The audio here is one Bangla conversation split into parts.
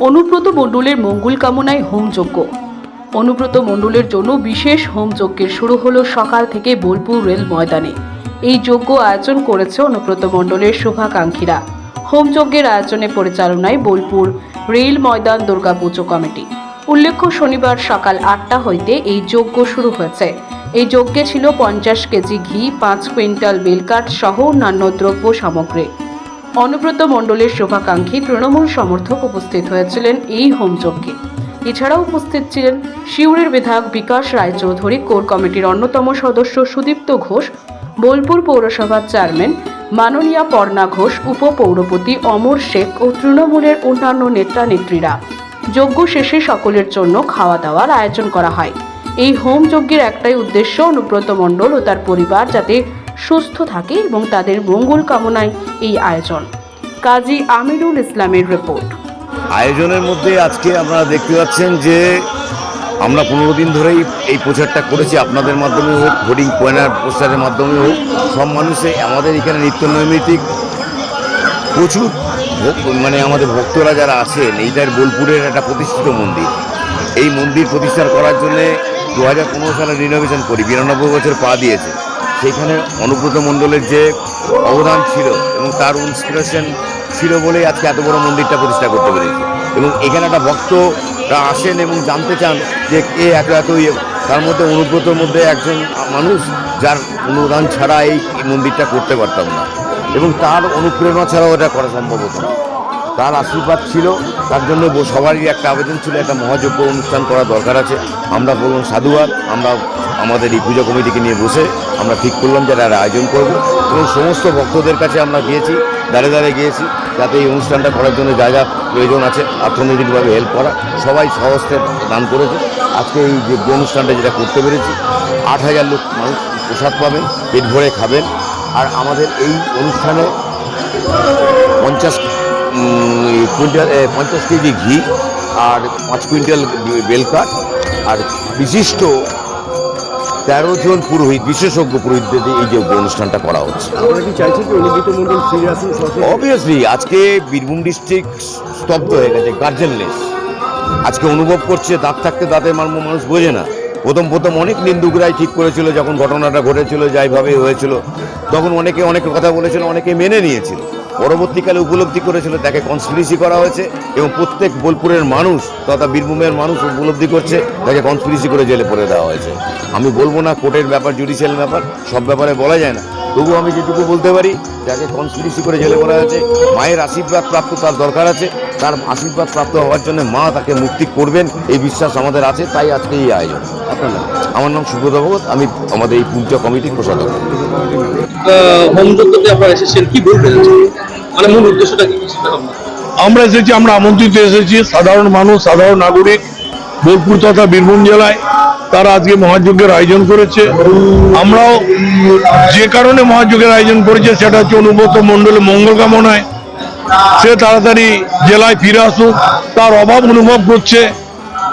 অনুব্রত মণ্ডলের মঙ্গল কামনায় হোমযজ্ঞ অনুব্রত মণ্ডলের জন্য বিশেষ হোমযজ্ঞের শুরু হলো সকাল থেকে বোলপুর রেল ময়দানে। এই যজ্ঞ আয়োজন করেছে অনুব্রত মণ্ডলের শুভাকাঙ্ক্ষীরা। হোমযজ্ঞের আয়োজনে পরিচালনায় বোলপুর রেল ময়দান দুর্গাপুজো কমিটি। উল্লেখ্য, শনিবার সকাল আটটা হইতে এই যজ্ঞ শুরু হয়েছে। এই যজ্ঞে ছিল পঞ্চাশ কেজি ঘি, পাঁচ কুইন্টাল বেলকাঠ সহ অন্যান্য দ্রব্য সামগ্রী। অনুব্রত মণ্ডলের শুভাকাঙ্ক্ষী তৃণমূল সমর্থক উপস্থিত হয়েছিলেন এই হোমযজ্ঞে। এছাড়াও উপস্থিত ছিলেন শিউরের বিধায়ক বিকাশ রায়চৌধুরী, কোর কমিটির অন্যতম সদস্য সুদীপ্ত ঘোষ, বোলপুর পৌরসভার চেয়ারম্যান মাননীয়া পর্ণা ঘোষ, উপপৌরপতি অমর শেখ ও তৃণমূলের অন্যান্য নেতা নেত্রীরা। যজ্ঞ শেষে সকলের জন্য খাওয়া দাওয়ার আয়োজন করা হয়। এই হোম যজ্ঞের একটাই উদ্দেশ্য অনুব্রত মণ্ডল ও তার পরিবার যাতে সুস্থ থাকে এবং তাদের মঙ্গল কামনায় এই আয়োজন। কাজী আমিরুল ইসলামের রিপোর্ট। আয়োজনের মধ্যে আজকে আপনারা দেখতে পাচ্ছেন যে আমরা পনেরো দিন ধরেই এই প্রচারটা করেছি। আপনাদের মাধ্যমে হোক হোর্ডিং পয়েনার পোস্টারের মাধ্যমে হোক, সব মানুষে আমাদের এখানে নিত্য নৈমিত্তিক প্রচুর মানে আমাদের ভক্তরা যারা আছেন এইটার বোলপুরের একটা প্রতিষ্ঠিত মন্দির। এই মন্দির প্রতিষ্ঠা করার জন্যে দু হাজার পনেরো সালে রিনোভেশন করি, বিরানব্বই বছর পা দিয়েছে। সেইখানে অনুব্রত মণ্ডলের যে অবদান ছিল এবং তার ইন্সপিরেশন ছিল বলেই আজকে এত বড় মন্দিরটা প্রতিষ্ঠা করতে পেরেছি। এবং এখানে একটা ভক্তরা আসেন এবং জানতে চান যে কে এত এত ইয়ে। তার মধ্যে অনুব্রতর মধ্যে একজন মানুষ যার অনুদান ছাড়া এই মন্দিরটা করতে পারতাম না। এবং তার অনুপ্রেরণা ছাড়াও এটা করা সম্ভব হতো না। তার আশীর্বাদ ছিল, তার জন্য সবারই একটা আবেদন ছিল, একটা মহাযজ্ঞ অনুষ্ঠান করা দরকার আছে। আমরা বললাম সাধুবাদ, আমরা আমাদের এই পুজো কমিটিকে নিয়ে বসে আমরা ঠিক করলাম যে আয়োজন করব এবং সমস্ত ভক্তদের কাছে আমরা গিয়েছি দাঁড়ে দাঁড়ে গিয়েছি, যাতে এই অনুষ্ঠানটা করার জন্য যা যা প্রয়োজন আছে অর্থনৈতিকভাবে হেল্প করা, সবাই সহস্তে দান করেছে। আজকে এই যে অনুষ্ঠানটা যেটা করতে পেরেছি, আট হাজার লোক মানুষ প্রসাদ পাবেন পেট ভরে খাবেন। আর আমাদের এই অনুষ্ঠানে পঞ্চাশ কুইন্টাল পঞ্চাশ কেজি ঘি আর পাঁচ কুইন্টাল বেলকাঠ আর বিশিষ্ট তেরো জন পুরোহিত বিশেষজ্ঞ পুরোহিতদের এই যে অনুষ্ঠানটা করা হচ্ছে। অবভিয়াসলি আজকে বীরভূম ডিস্ট্রিক্ট স্তব্ধ হয়ে গেছে গার্জেনলেস আজকে অনুভব করছে দাঁত থাকতে দাঁতের মার্ম মানুষ বোঝে না। প্রথম প্রথম অনেক নিন্দুকরাই ঠিক করেছিল যখন ঘটনাটা ঘটেছিল যাইভাবে হয়েছিল। তখন অনেকে অনেক কথা বলেছিল অনেকে মেনে নিয়েছিল। পরবর্তীকালে উপলব্ধি করেছিল, তাকে কনস্পিরেসি করা হয়েছে এবং প্রত্যেক বোলপুরের মানুষ তথা বীরভূমের মানুষ উপলব্ধি করছে, তাকে কনস্পিরেসি করে জেলে পড়ে দেওয়া হয়েছে। আমি বলব না, কোর্টের ব্যাপার জুডিশিয়াল ব্যাপার, সব ব্যাপারে বলা যায় না। তবু আমি যেটুকু বলতে পারি যাকে কনস্পিরেসি করে জেলে পড়া হয়েছে মায়ের আশীর্বাদ প্রাপ্ত তার দরকার আছে তার আশীর্বাদ প্রাপ্ত হওয়ার জন্য মা তাকে মুক্তি করবেন এই বিশ্বাস আমাদের আছে তাই আজকে এই আয়োজন। আপনার আমার নাম সুব্রত ভগত আমি আমাদের এই পূজা কমিটির প্রসাদক হোমযজ্ঞতে আপনারা এসেছেন কি বলবেন মানে মূল উদ্দেশ্যটা কি আমরা এসেছি আমরা আমন্ত্রিত এসেছি সাধারণ মানুষ সাধারণ নাগরিক বোলপুর তথা বীরভূম জেলায়। তারা আজকে মহাযজ্ঞের আয়োজন করেছে। আমরাও যে কারণে মহাযজ্ঞের আয়োজন করেছে, সেটা হচ্ছে অনুব্রত মণ্ডলের মঙ্গল কামনায়। সে তাড়াতাড়ি জেলায় ফিরে আসুক, তার অভাব অনুভব করছে।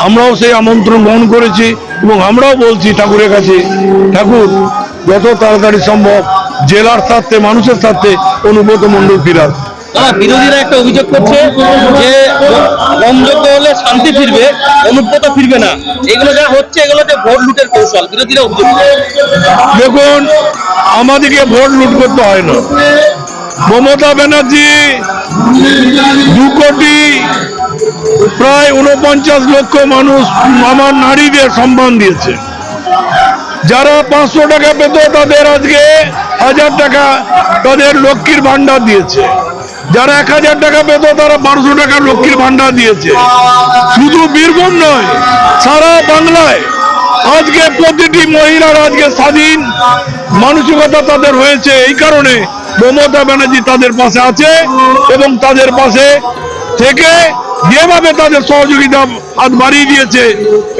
আমরাও সেই আমন্ত্রণ গ্রহণ করেছি এবং আমরাও বলছি ঠাকুরের কাছে, ঠাকুর, যত তাড়াতাড়ি সম্ভব জেলার স্বার্থে, মানুষের স্বার্থে অনুব্রত মণ্ডল ফিরে আসুক। বিরোধীরা একটা অভিযোগ করছে যে হলে শান্তি ফিরবে অনুব্রত ফিরবে না। এগুলো যা হচ্ছে এগুলোতে ভোট লুটের কৌশল বিরোধীরা অভিযোগ করছে। দেখুন আমাদেরকে ভোট লুট করতে হয় না। মমতা ব্যানার্জি দু কোটি প্রায় উনপঞ্চাশ লক্ষ মানুষ আমার নারীদের সম্মান দিয়েছে। যারা পাঁচশো টাকা পেত তাদের আজকে হাজার টাকা তাদের লক্ষ্মীর ভান্ডার দিয়েছে। যারা এক হাজার টাকা পেত, তারা বারোশো টাকা লক্ষ্মীর ভান্ডার দিয়েছে। শুধু বীরভূম নয়, সারা বাংলায়। আজকে প্রতিটি মহিলার আজকে স্বাধীন মানসিকতা তাদের হয়েছে। এই কারণে মমতা ব্যানার্জি তাদের পাশে আছে এবং তাদের পাশে থেকে যেভাবে তাদের সহযোগিতা হাত বাড়িয়ে দিয়েছে,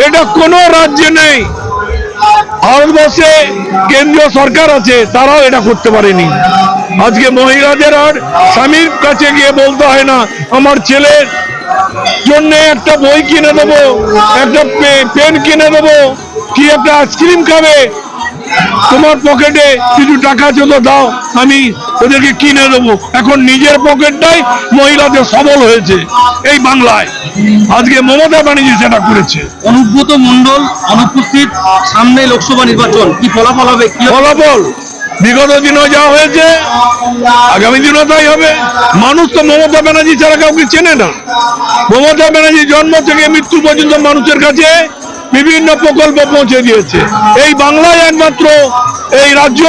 এটা কোনো রাজ্যে নেই। ভারতবর্ষে কেন্দ্রীয় সরকার আছে, তারাও এটা করতে পারেনি। আজকে মহিলাদের আর স্বামীর কাছে গিয়ে বলতে হয় না আমার ছেলের জন্য একটা বই কিনে দেবো একটা পেন কিনে দেবো কি একটা আইসক্রিম খাবে। তোমার পকেটে কিছু টাকা আছে তো দাও আমি ওদেরকে কিনে দেবো। এখন নিজের পকেটটাই মহিলাদের সবল হয়েছে এই বাংলায়। আজকে মমতা ব্যানার্জি সেটা করেছে। অনুব্রত মন্ডল অনুপস্থিত সামনে লোকসভা নির্বাচন কি ফলাফল হবে কি হবে? ফলাফল বিগত দিনও যা হয়েছে, আগামী দিনও তাই হবে। মানুষ তো মমতা ব্যানার্জি ছাড়া কাউকে চেনে না। মমতা ব্যানার্জি জন্ম থেকে মৃত্যু পর্যন্ত মানুষের কাছে বিভিন্ন প্রকল্প পৌঁছে দিয়েছে। এই বাংলায় একমাত্র এই রাজ্য,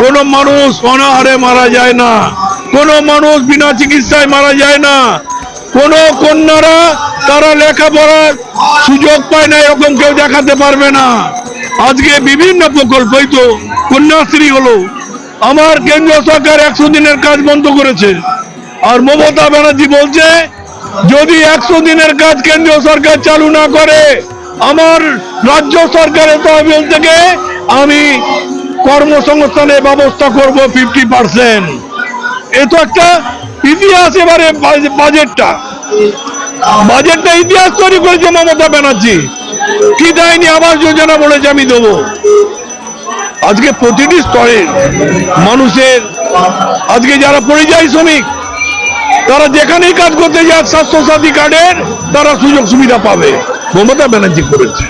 কোন মানুষ অনাহারে মারা যায় না। কোন মানুষ বিনা চিকিৎসায় মারা যায় না। কোন কন্যারা তারা লেখাপড়ার সুযোগ পায় না, এরকম কেউ দেখাতে পারবে না। আজকে বিভিন্ন প্রকল্পই তো কন্যাশ্রী হলো। আমার কেন্দ্রীয় সরকার একশো দিনের কাজ বন্ধ করেছে। আর মমতা ব্যানার্জি বলছে, যদি একশো দিনের কাজ কেন্দ্রীয় সরকার চালু না করে, আমার রাজ্য সরকারের তহবিল থেকে আমি কর্মসংস্থানের ব্যবস্থা করব ফিফটি পার্সেন্ট এ তো একটা ইতিহাস এবারে বাজে- বাজেটটা। বাজেটটা ইতিহাস তৈরি করেছে মমতা ব্যানার্জি। কি দেয়নি আবাস যোজনা বলেছে আমি দেবো। আজকে প্রতিটি স্তরের মানুষের, আজকে যারা পরিযায়ী শ্রমিক, তারা যেখানেই কাজ করতে যায় স্বাস্থ্য সাথী কার্ডের তারা সুযোগ সুবিধা পাবে। মমতা ব্যানার্জি করেছে।